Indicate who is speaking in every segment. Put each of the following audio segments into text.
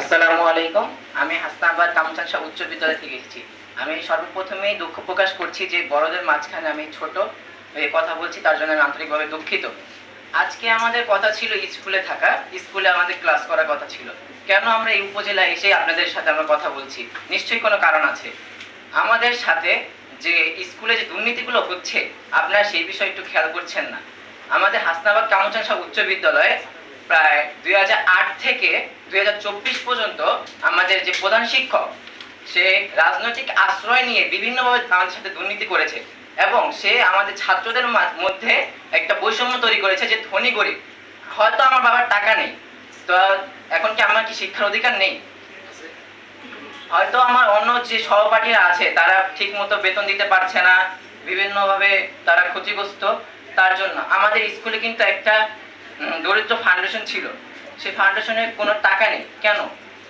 Speaker 1: আসসালামু আলাইকুম। আমি হাসনাবাদ কামচাংশা উচ্চ বিদ্যালয় থেকে এসেছি। আমি সর্বপ্রথমেই দুঃখ প্রকাশ করছি যে বড়দের মাঝখানে আমি ছোট হয়ে কথা বলছি তার জন্য আমি আন্তরিকভাবে দুঃখিত। আজকে আমাদের কথা ছিল স্কুলে থাকা স্কুলে আমাদের ক্লাস করার কথা ছিল। কেন আমরা এই উপজেলায় এসে আপনাদের সাথে আমরা কথা বলছি? নিশ্চয়ই কোনো কারণ আছে। আমাদের সাথে যে স্কুলে যে দুর্নীতিগুলো হচ্ছে আপনারা সেই বিষয়ে একটু খেয়াল করছেন না। আমাদের হাসনাবাদ কামচাংশা উচ্চ বিদ্যালয়ে প্রায় দুই হাজার আট থেকে দুই হাজার চব্বিশ পর্যন্ত আমাদের যে প্রধান শিক্ষক, সে রাজনৈতিক আশ্রয় নিয়ে বিভিন্নভাবে আমাদের সাথে দুর্নীতি করেছে এবং সে আমাদের ছাত্রদের মধ্যে একটা বৈষম্য তৈরি করেছে যে ধনী গরিব। হয়তো আমার বাবার টাকা নেই, তো এখন কি আমার কি শিক্ষার অধিকার নেই? হয়তো আমার অন্য যে সহপাঠীরা আছে, তারা ঠিক মতো বেতন দিতে পারছে না, বিভিন্নভাবে তারা ক্ষতিগ্রস্ত। তার জন্য। আমাদের স্কুলে কিন্তু একটা দরিদ্র ফাউন্ডেশন ছিল। সেই ফাউন্ডেশনে কোনো টাকা নেই। কেন?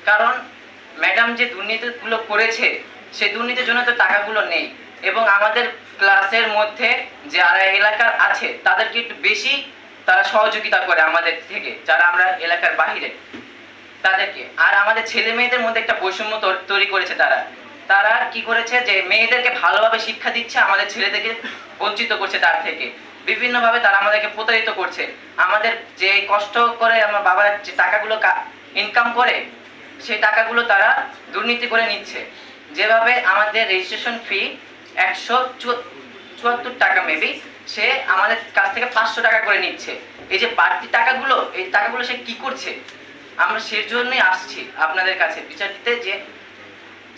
Speaker 1: কারণ ম্যাডাম যে দুর্নীতিগুলো করেছে, সেই দুর্নীতির জন্য তো টাকাগুলো নেই। এবং আমাদের ক্লাসের মধ্যে যারা এলাকার আছে, তাদেরকে একটু বেশি তারা সহযোগিতা করে আমাদের থেকে, যারা আমরা এলাকার বাহিরে। তাদেরকে। আর আমাদের ছেলে মেয়েদের মধ্যে একটা বৈষম্য তৈরি করেছে তারা। তারা কি করেছে যে, মেয়েদেরকে ভালোভাবে শিক্ষা দিচ্ছে, আমাদের ছেলেদেরকে বঞ্চিত করছে তার থেকে। বিভিন্নভাবে তারা আমাদেরকে প্রতারিত করছে। আমাদের যে কষ্ট করে আমার বাবার যে টাকাগুলো ইনকাম করে, সেই টাকাগুলো তারা দুর্নীতি করে নিচ্ছে। যেভাবে আমাদের রেজিস্ট্রেশন ফি একশো চুয়াত্তর টাকা মেবি সে আমাদের কাছ থেকে পাঁচশো টাকা করে নিচ্ছে। এই যে বাড়তি টাকাগুলো, এই টাকাগুলো সে কি করছে? আমরা সেই জন্যই আসছি আপনাদের কাছে। বিচার দিতে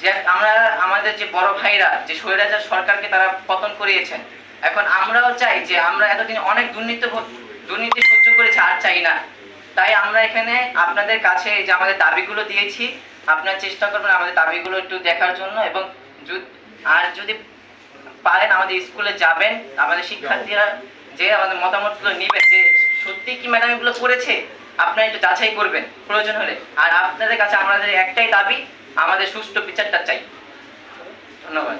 Speaker 1: যে আমরা আমাদের যে বড় ভাইরা, যে স্বৈরাচার সরকারকে তারা পতন করিয়েছেন এখন আমরাও চাই যে আমরা এতদিন অনেক দুর্নীতি দুর্নীতি সহ্য করেছি, আর চাই না। তাই আমরা এখানে আপনাদের কাছে যে আমাদের দাবিগুলো দিয়েছি, আপনারা চেষ্টা করবেন আমাদের দাবিগুলো একটু দেখার জন্য এবং আর যদি পারেন আমাদের স্কুলে যাবেন, আমাদের শিক্ষার্থীরা যে আমাদের মতামতগুলো নেবেন যে সত্যি কি ম্যাডাম এগুলো করেছে, আপনারা একটু যাচাই করবেন, প্রয়োজন হলে। আর আপনাদের কাছে আমাদের একটাই দাবি, আমাদের সুষ্ঠু বিচারটা চাই। ধন্যবাদ।